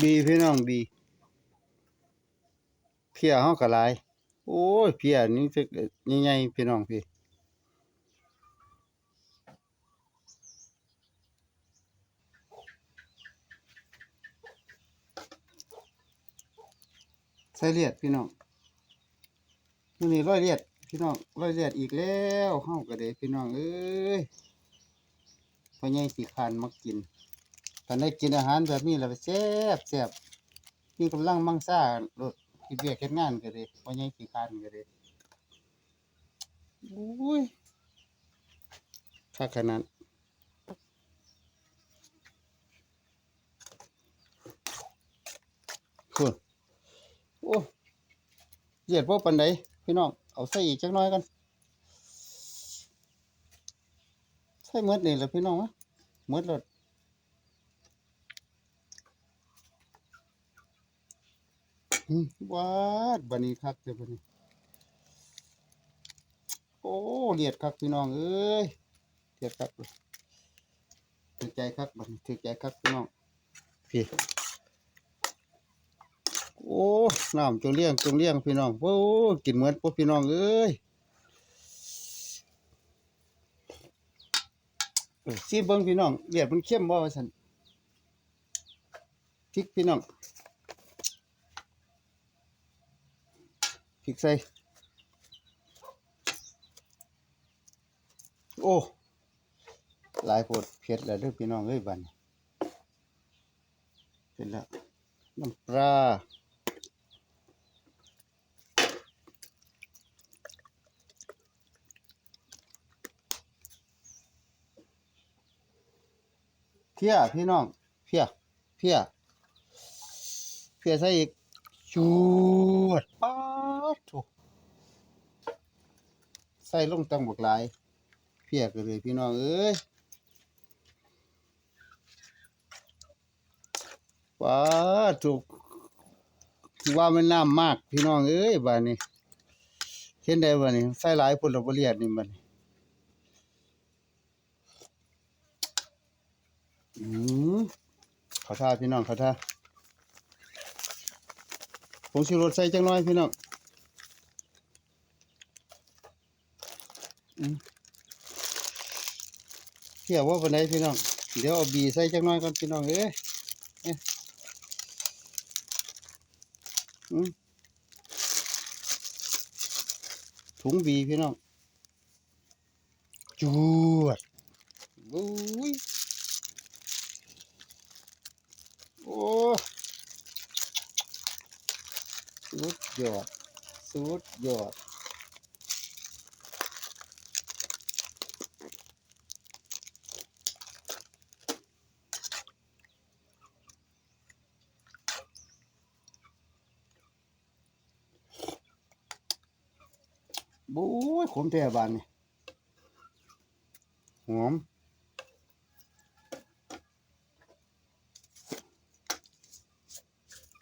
บีพี่น้องบี เพียเฮาก็หลายโอ้ยเพียนี่จะใหญ่ๆพี่น้องพี่ใส่เลียดพี่น้องมื้อนี้ร้อยเลียดพี่น้องร้อยเลียดอีกแล้วเฮาก็ได้พี่น้องเอ้ยพ่อใหญ่สิคร้านมากิน ตอนได้กินอาหารแบบนี้แล้วแซ่บแซ่บมีกำลังมั่งซ่ารถเฮ็ดเวียกเฮ็ดงานก็ได้พ่อใหญ่สิคร้านก็ได้โอ้ยคักขนาดคุณโอ้เหยียดบ่ปานใดพี่น้อง เอาใส่อีกจักหน่อยกัน ใส่หมดนี่แหละพี่น้องอะหมดแล้ วาดบัดนี้คักเด้อบัดนี้ โอ้เลียดคักพี่น้องเอ้ยเลียดคักเลยถือใจคักบันี้ถือใจคักพี่น้องพี่โอ้น้ำจงเลี้ยงจงเลี้ยงพี่น้องโอ้กินเหมือนพวกพี่น้องเอ้ยซีเบิ้งพี่น้องเลียดมันเข้มบ่ว่าซั่นพริกพี่น้อง พริกใส่ โอ้ หลายโพดเผ็ดแล้วเด้อพี่น้องเอ้ยบันี้เผ็ดแล้วน้ำปลาเพี้ยพี่น้อง เพี้ยเพี้ยเพี้ยใส่อีกจูดป๊าดโถใส่ลงตังบักหลาย เพียกเลยพี่น้องเอ้ยป๊าถูกว่ามันน้ำมากพี่น้องเอ้ยบ้านนี้เห็นได้บ้านนี้ใส่หลายผลบเลียดนี่บ้านนี้อืมขอท่าพี่น้องขอท่าผมสิรถใส่จังน้อยพี่น้องอืม เที่ยวว่าปานใดพี่น้อง เดี๋ยวเอาบีใส่จังน้อยก่อนพี่น้องเอ้ยเอ๊ะอืมถุงบีพี่น้องจวดบุ้ยโอ้สุดยอดสุดยอดบู๊ย ขมแท้บานนี่หอม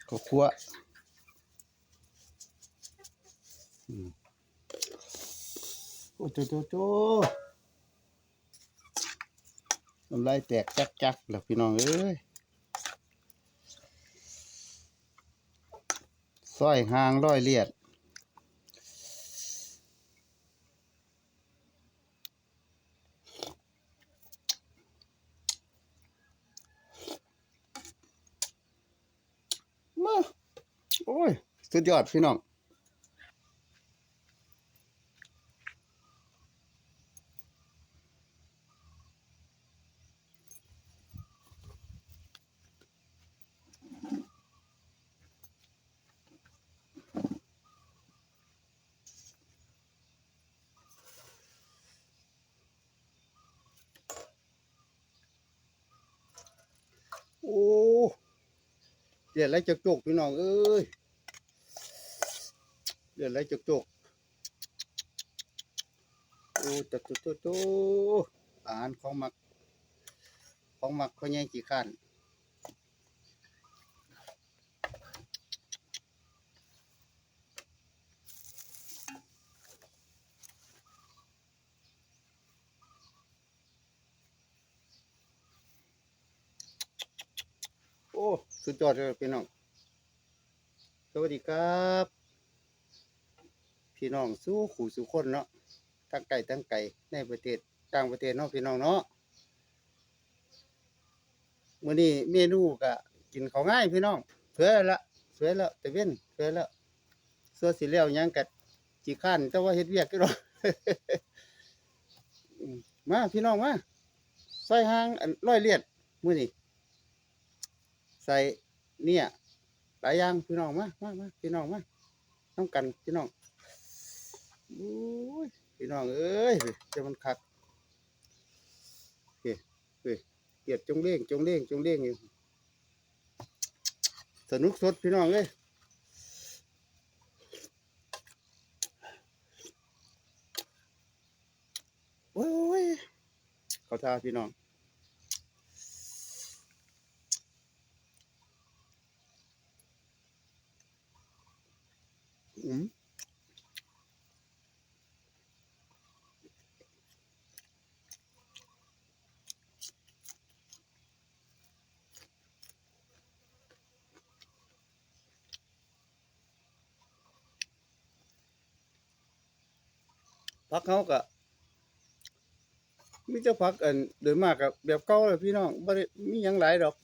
ก็คั่วโอ้โจโจโจน้ำลายแตกจักจักแล้วพี่น้องเอ้ยซอยหางร้อยเลียด มาโอ้ย สุดยอดพี่น้องโอ้เดี๋ยวไรจะจกพี่น้องเอ้ย เดี๋ยวไรจะจกโอ้ตะตุตุตุอาหารของหมัก ของหมักเขาแย่งกี่ขันโอ้ สุดยอดเลยพี่น้อง สวัสดีครับ พี่น้องสู้ขู่สู้คนเนาะทั้งไก่ทั้งไก่ในประเทศต่างประเทศเนาะพี่น้องเนาะมื้อนี้เมนูก็กินข้าง่ายพี่น้องเผื่อละสวยแล้วแต่เว้นเผื่อแล้วส่วนสิแล้วยังกัดจีข้านแต่ว่าเฮ็ดเวียกก็ดอกอืมาพี่น้องมาใส่หางร้อยเลียดมื้อนี้ใส่เนี่ยหลายอย่างพี่น้องมามามาพี่น้องมาต้องกันพี่น้อง พี่น้องเอ้ยจะมันคักเฮ้ยเฮ้ยเกียดจงเล่งจงเล่งจงเล่งอยู่สนุกสดพี่น้องเอ้ยโอ้ยเขาท่าพี่น้องอืม พักเขาก็มีเจ้าพักอันโดยมากกับแบบเก่าเลยพี่น้องบ่ได้มีหยังหลายดอก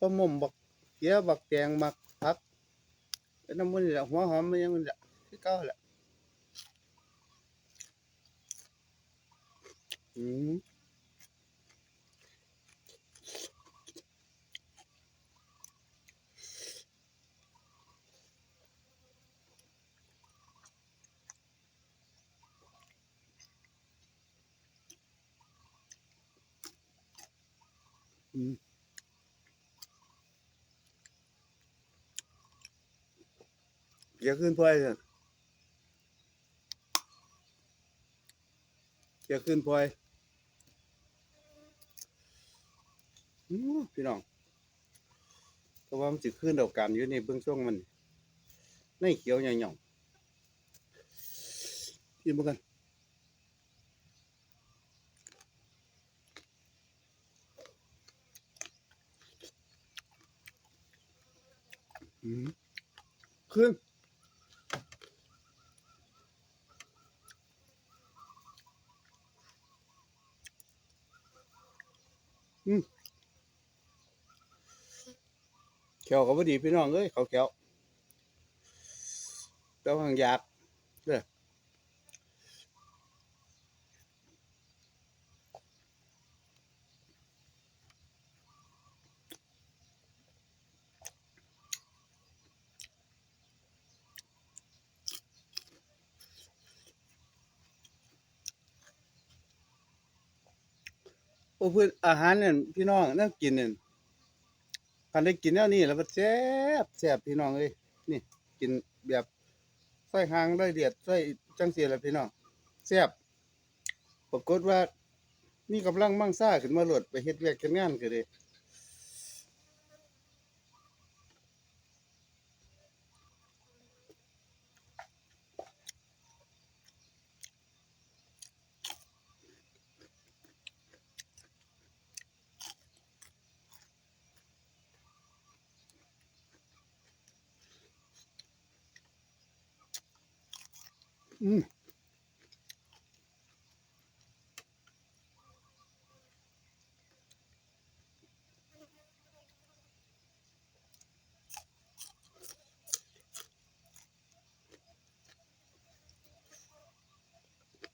ปลาหม่มบักเกียบักแตงมักพักแล้วน้ำมันนี่แหละหัวหอมมันยังมันละคือเก่าแหละอืม อืมอย่าขึ้นพลอยเถอะอย่าขึ้นพลอยพี่น้องเพราะว่ามันจะขึ้นดอกกันอยู่ในเบื้องช่วงมันในเขียวหย่องๆกินมากัน ขึ้นอืมแขวก็พอดีพี่น้องเอ้ยเขาแขวแต่ว่าอยากเด้อ โอ้เพื่อนอาหารเนี่ยพี่น้องนั่งกินเนี่ยคันได้กินแล้วนี่แล้วมันแซ่บแซ่บพี่น้องเลยนี่กินแบบใส่หางได้เดียดใส่จังเสียแล้วพี่น้องแซ่บปรากฏว่านี่กำลังมั่งซ่าขึ้นมาหลดไปเฮ็ดเวียกกันงานก็เด้ อืม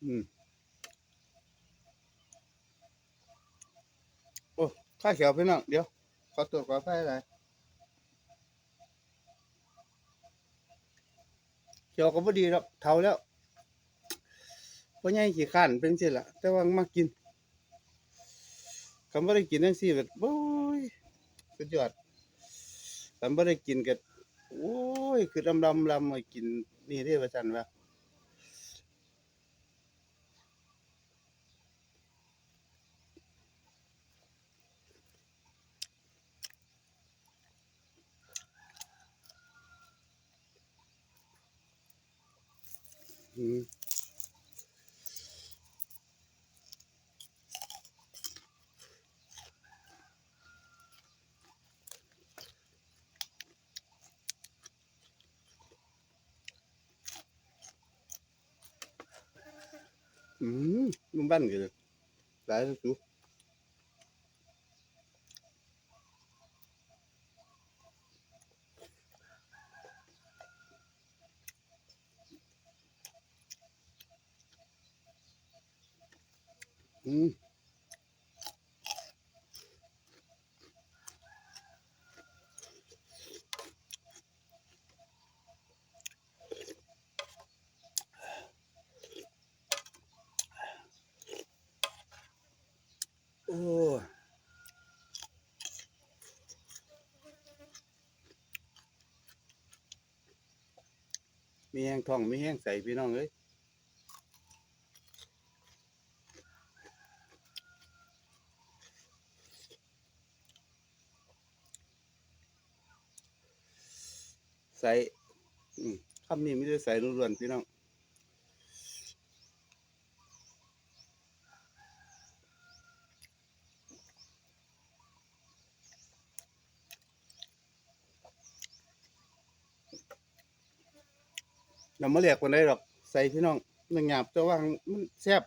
อืมโอ้ข้าเขียวพี่น้องเดี๋ยว ขอตรวจขอไฟอะไรเขียวก็บ่ดีหรอกเฒ่าแล้ว พ่อใหญ่ขี้ข้านเป็นจังซี่ล่ะ แต่ว่ามากินคำบ่าได้กินจังซี่แบบโอ้ยสุดยอดคำบ่าได้กินก็โอ้ย คือลำลำลำมากินนี่เด้ว่าซั่นว่าอืม อืมมันบ้านกันเลยหลายสุดอืม โอ้มีแห้งท้องมีแห้งใสพี่น้องเอ้ยใส่อืมคำนี้ไม่ได้ใส่ล้วนๆพี่น้อง เราไม่เรียกวันได้หรอกใส่พี่น้องหนึ่งหยาบจะว่ามันแซ่บ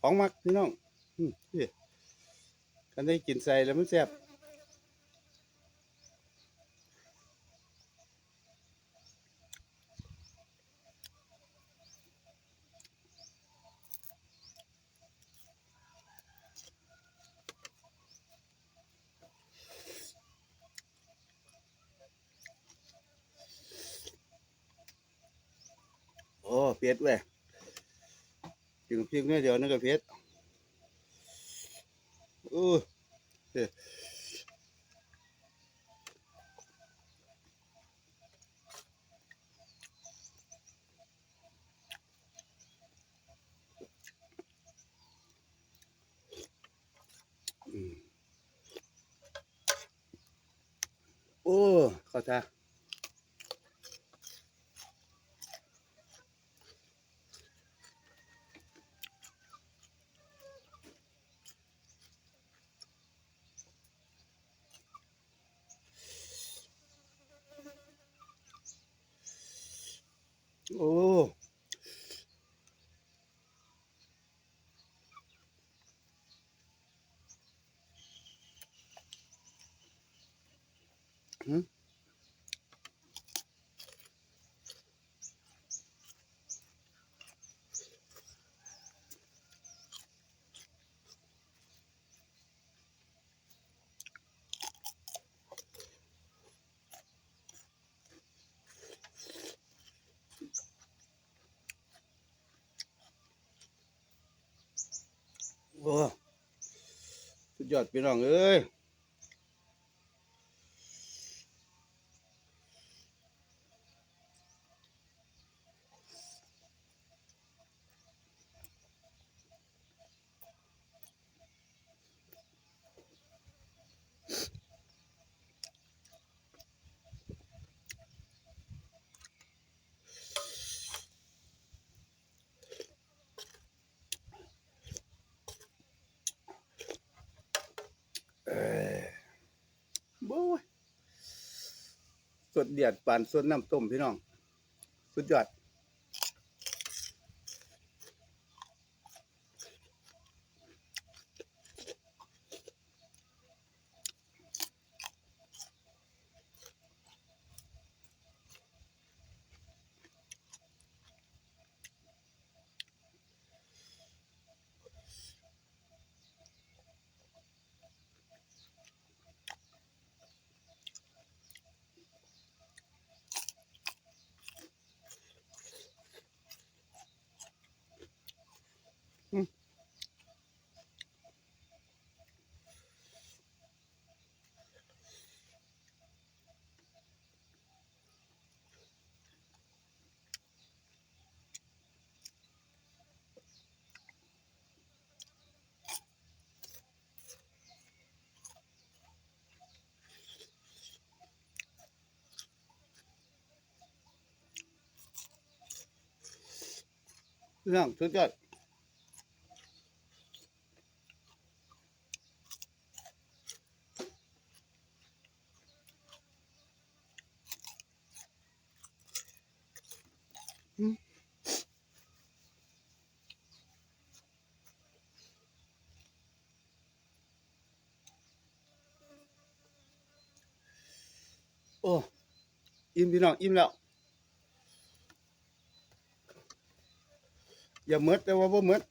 ของมักพี่น้องอืมนี่กันได้กินใส่แล้วมันแซ่บโอ้ เผ็ดเว้ยกินพริกเนี่ยเดี๋ยวนั่นก็เผ็ดโอ้โอ้เข้าท่า โอ้ หืมโอ้สุดย โบ้ยสดเดียดปานสดน้ำต้มพี่น้อง สุดยอด เรื่องสุดยอดโอ้อิ่มพี่น้องอิ่มแล้ว อย่าเมดแต่ว่าบ่เมด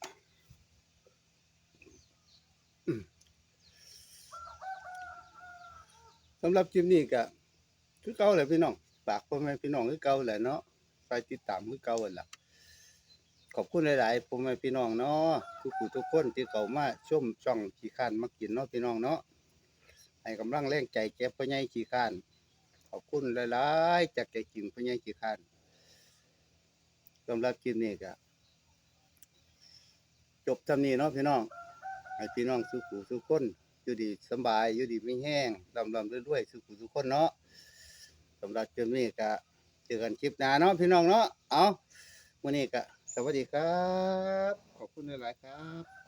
สำหรับคลิปนี้ก็คือเก่าแหละพี่น้องฝากพ่อแม่พี่น้องคือเก่าแหละเนาะไปติดตามคือเก่าหั่นล่ะขอบคุณหลายๆพ่อแม่พี่น้องเนาะทุกผู้ทุกคนที่เข้ามาชมช่องขี้ข้านมากินเนาะพี่น้องเนาะให้กำลังแรงใจแก่พ่อใหญ่ขี้ข้าน ขอบคุณหลายๆจากใจจริงพ่อใหญ่ขี้ข้านสำหรับคลิปนี้ก็ จบจำนี้เนาะพี่น้องให้พี่น้องสุขุสุขคนอยู่ดีสบายอยู่ดีไม่แห้งลำลำๆด้วยๆสุขุสุขคนเนาะสำหรับจำนี้ก็เจอกันคลิปหน้าเนาะพี่น้องเนาะเอาวันนี้ก็สวัสดีครับ ขอบคุณหลายๆครับ